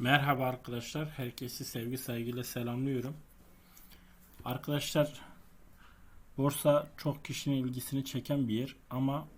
Merhaba arkadaşlar. Herkesi sevgi saygıyla selamlıyorum. Arkadaşlar borsa çok kişinin ilgisini çeken bir yer ama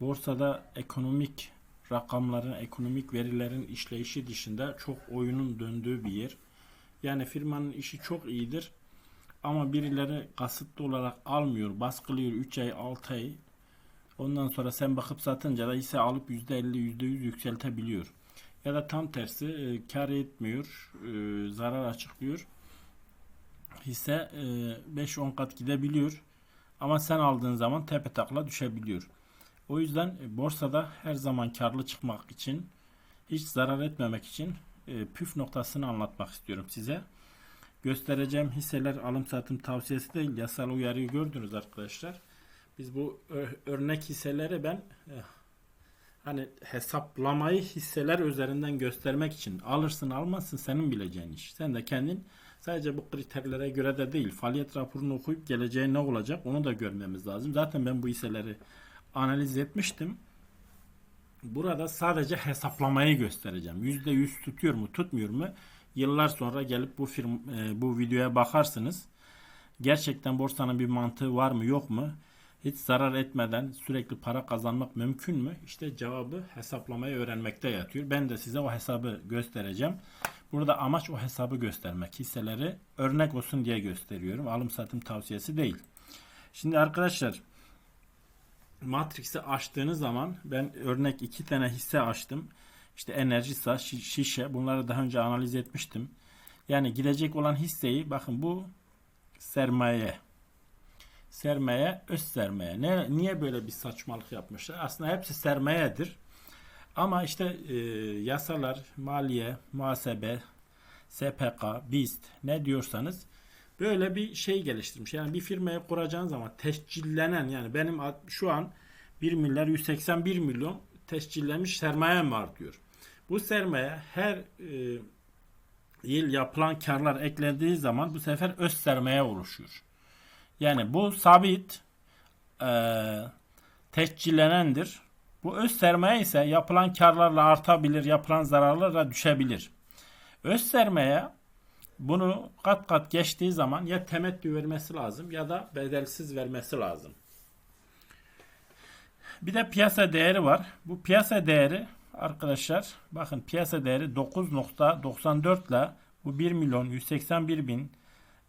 borsada ekonomik rakamların, ekonomik verilerin işleyişi dışında çok oyunun döndüğü bir yer. Yani firmanın işi çok iyidir ama birileri kasıtlı olarak almıyor, baskılıyor 3 ay, 6 ay. Ondan sonra sen bakıp satınca da hisse alıp %50, %100 yükseltebiliyor. Ya da tam tersi e, kar etmiyor, e, zarar açıklıyor. Hisse e, 5-10 kat gidebiliyor. Ama sen aldığın zaman tepe takla düşebiliyor. O yüzden e, borsada her zaman karlı çıkmak için, hiç zarar etmemek için e, püf noktasını anlatmak istiyorum size. Göstereceğim hisseler alım satım tavsiyesi değil, yasal uyarıyı gördünüz arkadaşlar. Biz bu örnek hisseleri ben eh, hani hesaplamayı hisseler üzerinden göstermek için alırsın almazsın senin bileceğin iş. Sen de kendin sadece bu kriterlere göre de değil faaliyet raporunu okuyup geleceğe ne olacak onu da görmemiz lazım. Zaten ben bu hisseleri analiz etmiştim. Burada sadece hesaplamayı göstereceğim. %100 tutuyor mu tutmuyor mu? Yıllar sonra gelip bu film e, bu videoya bakarsınız. Gerçekten borsanın bir mantığı var mı yok mu? Hiç zarar etmeden sürekli para kazanmak mümkün mü? İşte cevabı hesaplamayı öğrenmekte yatıyor. Ben de size o hesabı göstereceğim. Burada amaç o hesabı göstermek. Hisseleri örnek olsun diye gösteriyorum. Alım satım tavsiyesi değil. Şimdi arkadaşlar Matrix'i açtığınız zaman ben örnek iki tane hisse açtım. İşte Enerjisa, Şi- Şişe bunları daha önce analiz etmiştim. Yani gidecek olan hisseyi bakın bu sermaye sermaye, öz sermaye. Ne, niye böyle bir saçmalık yapmışlar? Aslında hepsi sermayedir. Ama işte e, yasalar, maliye, muhasebe, SPK, BIST ne diyorsanız böyle bir şey geliştirmiş. Yani bir firmayı kuracağın zaman tescillenen yani benim şu an 1 milyar 181 milyon tescillenmiş sermayem var diyor. Bu sermaye her e, yıl yapılan karlar eklendiği zaman bu sefer öz sermaye oluşuyor. Yani bu sabit e, tescillenendir. Bu öz sermaye ise yapılan karlarla artabilir, yapılan zararlarla düşebilir. Öz sermaye bunu kat kat geçtiği zaman ya temettü vermesi lazım ya da bedelsiz vermesi lazım. Bir de piyasa değeri var. Bu piyasa değeri arkadaşlar bakın piyasa değeri 9.94 ile bu 1 milyon 181 bin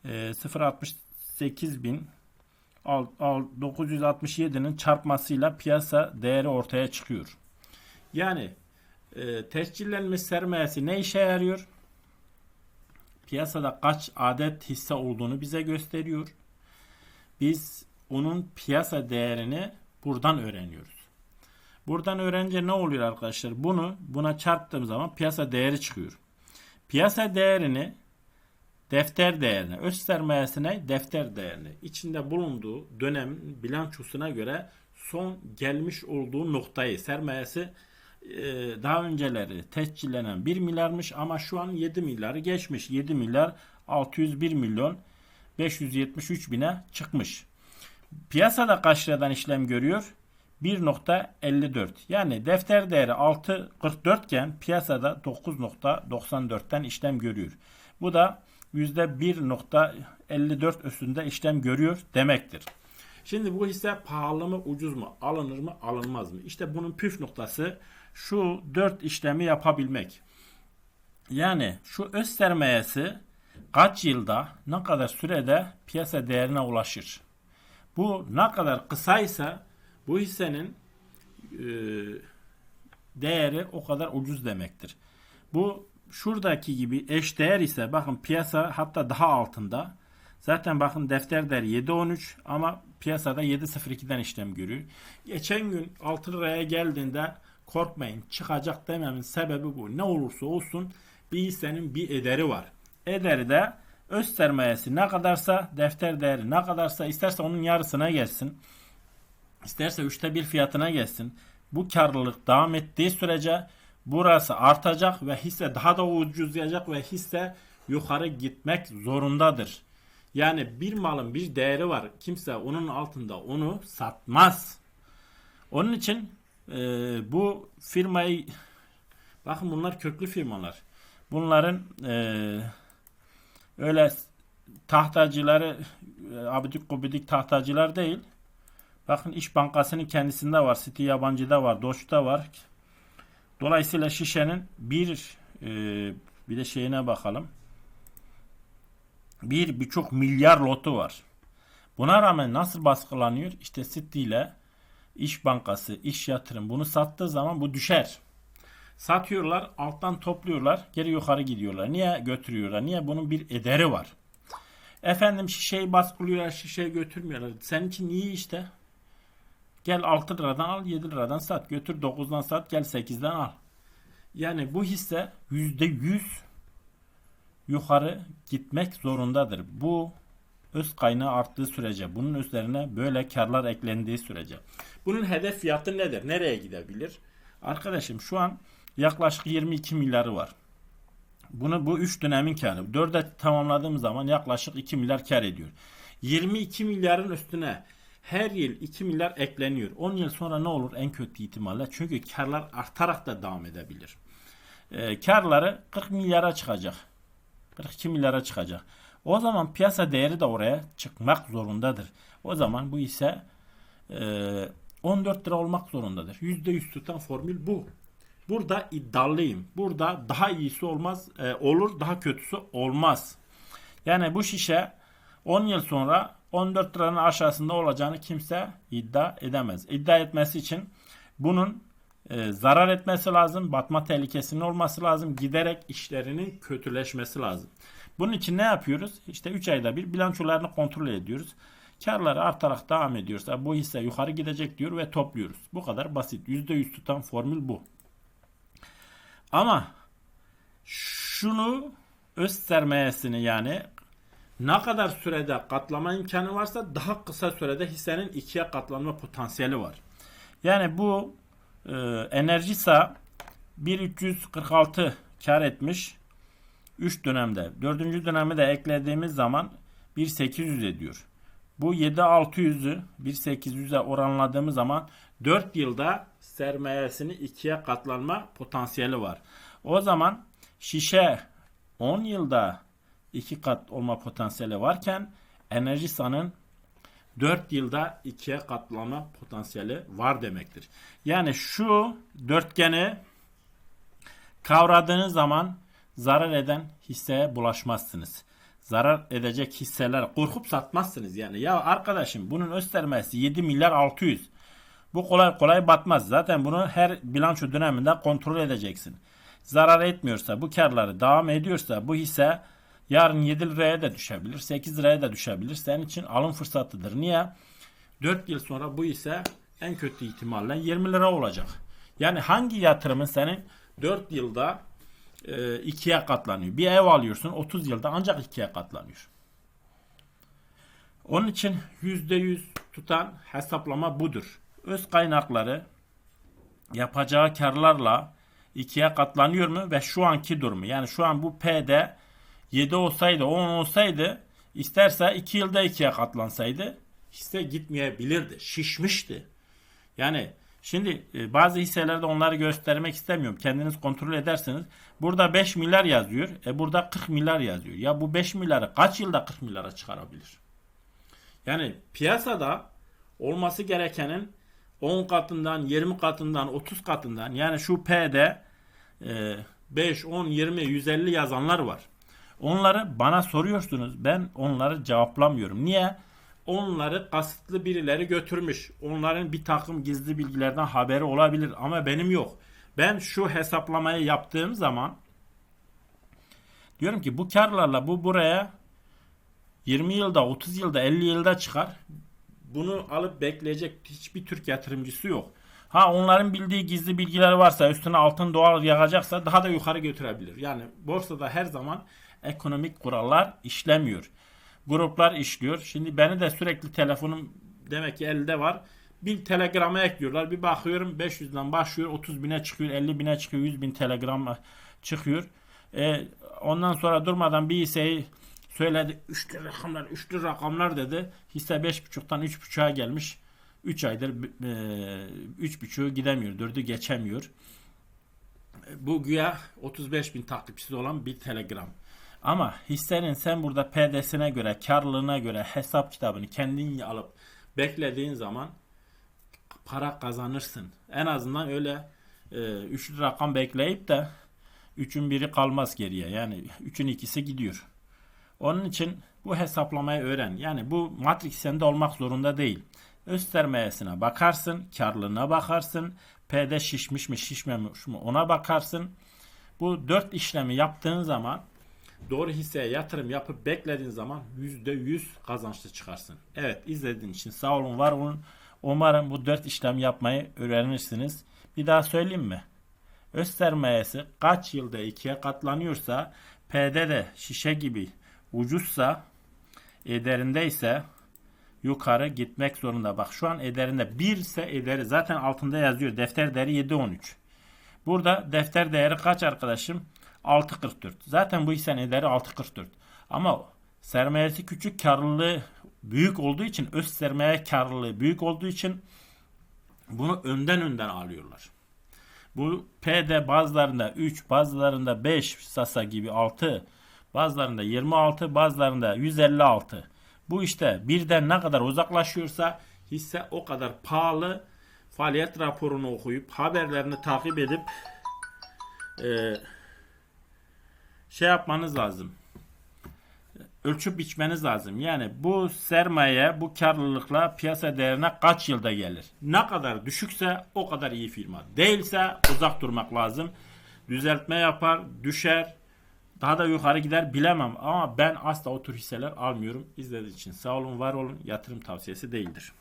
e, 0.60 8967'nin çarpmasıyla piyasa değeri ortaya çıkıyor. Yani e, tescillenmiş sermayesi ne işe yarıyor? Piyasada kaç adet hisse olduğunu bize gösteriyor. Biz onun piyasa değerini buradan öğreniyoruz. Buradan öğrenince ne oluyor arkadaşlar? Bunu buna çarptığım zaman piyasa değeri çıkıyor. Piyasa değerini defter değerine, öz sermayesine defter değerini, içinde bulunduğu dönem bilançosuna göre son gelmiş olduğu noktayı, sermayesi e, daha önceleri tescillenen 1 milyarmış ama şu an 7 milyarı geçmiş. 7 milyar 601 milyon 573 bine çıkmış. Piyasada kaç liradan işlem görüyor? 1.54. Yani defter değeri 6.44 iken piyasada 9.94'ten işlem görüyor. Bu da %1.54 üstünde işlem görüyor demektir. Şimdi bu hisse pahalı mı ucuz mu alınır mı alınmaz mı? İşte bunun püf noktası şu 4 işlemi yapabilmek. Yani şu öz sermayesi kaç yılda ne kadar sürede piyasa değerine ulaşır? Bu ne kadar kısaysa bu hissenin e, değeri o kadar ucuz demektir. Bu şuradaki gibi eş değer ise bakın piyasa hatta daha altında. Zaten bakın defter değeri 7.13 ama piyasada 7.02'den işlem görüyor. Geçen gün 6 liraya geldiğinde korkmayın çıkacak dememin sebebi bu. Ne olursa olsun bir hissenin bir ederi var. Ederi de öz sermayesi ne kadarsa defter değeri ne kadarsa isterse onun yarısına gelsin. İsterse üçte bir fiyatına gelsin. Bu karlılık devam ettiği sürece burası artacak ve hisse daha da ucuzlayacak ve hisse yukarı gitmek zorundadır. Yani bir malın bir değeri var. Kimse onun altında onu satmaz. Onun için e, bu firmayı bakın bunlar köklü firmalar. Bunların eee, öyle tahtacıları e, abidik gubidik tahtacılar değil. Bakın İş Bankası'nın kendisinde var. City Yabancı'da var. Doç'ta var. Dolayısıyla şişenin bir e, bir de şeyine bakalım. Bir birçok milyar lotu var. Buna rağmen nasıl baskılanıyor? İşte City ile İş Bankası, İş Yatırım bunu sattığı zaman bu düşer. Satıyorlar, alttan topluyorlar, geri yukarı gidiyorlar. Niye götürüyorlar? Niye? Bunun bir ederi var. Efendim şişeyi baskılıyorlar, şişeyi götürmüyorlar. Senin için iyi işte. Gel 6 liradan al, 7 liradan sat. Götür 9'dan sat, gel 8'den al. Yani bu hisse %100 yukarı gitmek zorundadır. Bu öz kaynağı arttığı sürece, bunun üzerine böyle karlar eklendiği sürece. Bunun hedef fiyatı nedir? Nereye gidebilir? Arkadaşım şu an yaklaşık 22 milyarı var. Bunu bu 3 dönemin karı. 4'e tamamladığım zaman yaklaşık 2 milyar kar ediyor. 22 milyarın üstüne her yıl 2 milyar ekleniyor. 10 yıl sonra ne olur en kötü ihtimalle? Çünkü karlar artarak da devam edebilir. Ee, karları 40 milyara çıkacak. 42 milyara çıkacak. O zaman piyasa değeri de oraya çıkmak zorundadır. O zaman bu ise e, 14 lira olmak zorundadır. %100 tutan formül bu. Burada iddialıyım. Burada daha iyisi olmaz, e, olur, daha kötüsü olmaz. Yani bu şişe 10 yıl sonra 14 liranın aşağısında olacağını kimse iddia edemez. İddia etmesi için bunun e, zarar etmesi lazım, batma tehlikesinin olması lazım, giderek işlerinin kötüleşmesi lazım. Bunun için ne yapıyoruz? İşte 3 ayda bir bilançolarını kontrol ediyoruz. Karları artarak devam ediyorsa bu hisse yukarı gidecek diyor ve topluyoruz. Bu kadar basit. %100 tutan formül bu. Ama şunu öz sermayesini yani ne kadar sürede katlama imkanı varsa daha kısa sürede hissenin ikiye katlanma potansiyeli var. Yani bu e, Enerjisa 1346 kar etmiş 3 dönemde. 4. dönemi de eklediğimiz zaman 1800 ediyor. Bu 7600'ü 1800'e oranladığımız zaman 4 yılda sermayesini ikiye katlanma potansiyeli var. O zaman şişe 10 yılda 2 kat olma potansiyeli varken Enerjisa'nın 4 yılda ikiye katlanma potansiyeli var demektir. Yani şu dörtgeni kavradığınız zaman zarar eden hisseye bulaşmazsınız. Zarar edecek hisseler korkup satmazsınız yani. Ya arkadaşım bunun öz sermayesi 7 milyar 600. Bu kolay kolay batmaz. Zaten bunu her bilanço döneminde kontrol edeceksin. Zarar etmiyorsa, bu karları devam ediyorsa bu hisse yarın 7 liraya da düşebilir, 8 liraya da düşebilir. Senin için alım fırsatıdır. Niye? 4 yıl sonra bu hisse en kötü ihtimalle 20 lira olacak. Yani hangi yatırımın senin 4 yılda e, ikiye katlanıyor. Bir ev alıyorsun 30 yılda ancak ikiye katlanıyor. Onun için %100 tutan hesaplama budur. Öz kaynakları yapacağı karlarla ikiye katlanıyor mu ve şu anki durumu yani şu an bu P'de 7 olsaydı 10 olsaydı isterse 2 yılda ikiye katlansaydı hisse gitmeyebilirdi. Şişmişti. Yani Şimdi e, bazı hisselerde onları göstermek istemiyorum. Kendiniz kontrol ederseniz. Burada 5 milyar yazıyor. E burada 40 milyar yazıyor. Ya bu 5 milyarı kaç yılda 40 milyara çıkarabilir? Yani piyasada olması gerekenin 10 katından, 20 katından, 30 katından yani şu P'de e, 5, 10, 20, 150 yazanlar var. Onları bana soruyorsunuz. Ben onları cevaplamıyorum. Niye? onları kasıtlı birileri götürmüş. Onların bir takım gizli bilgilerden haberi olabilir ama benim yok. Ben şu hesaplamayı yaptığım zaman diyorum ki bu karlarla bu buraya 20 yılda, 30 yılda, 50 yılda çıkar. Bunu alıp bekleyecek hiçbir Türk yatırımcısı yok. Ha onların bildiği gizli bilgiler varsa üstüne altın doğal yakacaksa daha da yukarı götürebilir. Yani borsada her zaman ekonomik kurallar işlemiyor gruplar işliyor. Şimdi beni de sürekli telefonum demek ki elde var. Bir telegrama ekliyorlar. Bir bakıyorum 500'den başlıyor 30 bine çıkıyor 50 bine çıkıyor 100 bin telegram çıkıyor. E, ondan sonra durmadan bir hisseyi söyledi. Üçlü rakamlar üçlü rakamlar dedi. Hisse 5.5'tan 3.5'a gelmiş. 3 aydır e, 3.5'u gidemiyor. 4'ü geçemiyor. bu güya 35 bin takipçisi olan bir Telegram. Ama hissenin sen burada PD'sine göre, karlılığına göre hesap kitabını kendin alıp beklediğin zaman para kazanırsın. En azından öyle e, üçlü rakam bekleyip de üçün biri kalmaz geriye. Yani üçün ikisi gidiyor. Onun için bu hesaplamayı öğren. Yani bu matris sende olmak zorunda değil. Öz sermayesine bakarsın, karlılığına bakarsın, PD şişmiş mi şişmemiş mi ona bakarsın. Bu dört işlemi yaptığın zaman doğru hisseye yatırım yapıp beklediğin zaman %100 kazançlı çıkarsın. Evet izlediğin için sağ olun var olun. Umarım bu dört işlem yapmayı öğrenirsiniz. Bir daha söyleyeyim mi? Öz sermayesi kaç yılda ikiye katlanıyorsa PD de şişe gibi ucuzsa ederinde ise yukarı gitmek zorunda. Bak şu an ederinde 1 ise ederi zaten altında yazıyor. Defter değeri 7.13. Burada defter değeri kaç arkadaşım? 6.44. Zaten bu hissenin ederi 6.44. Ama sermayesi küçük karlılığı büyük olduğu için öz sermaye karlılığı büyük olduğu için bunu önden önden alıyorlar. Bu PD bazılarında 3, bazılarında 5 Sasa gibi 6, bazılarında 26, bazılarında 156. Bu işte birden ne kadar uzaklaşıyorsa hisse o kadar pahalı. Faaliyet raporunu okuyup haberlerini takip edip e, şey yapmanız lazım. Ölçüp biçmeniz lazım. Yani bu sermaye, bu karlılıkla piyasa değerine kaç yılda gelir? Ne kadar düşükse o kadar iyi firma. Değilse uzak durmak lazım. Düzeltme yapar, düşer, daha da yukarı gider bilemem ama ben asla o tür hisseler almıyorum. İzlediğiniz için sağ olun, var olun. Yatırım tavsiyesi değildir.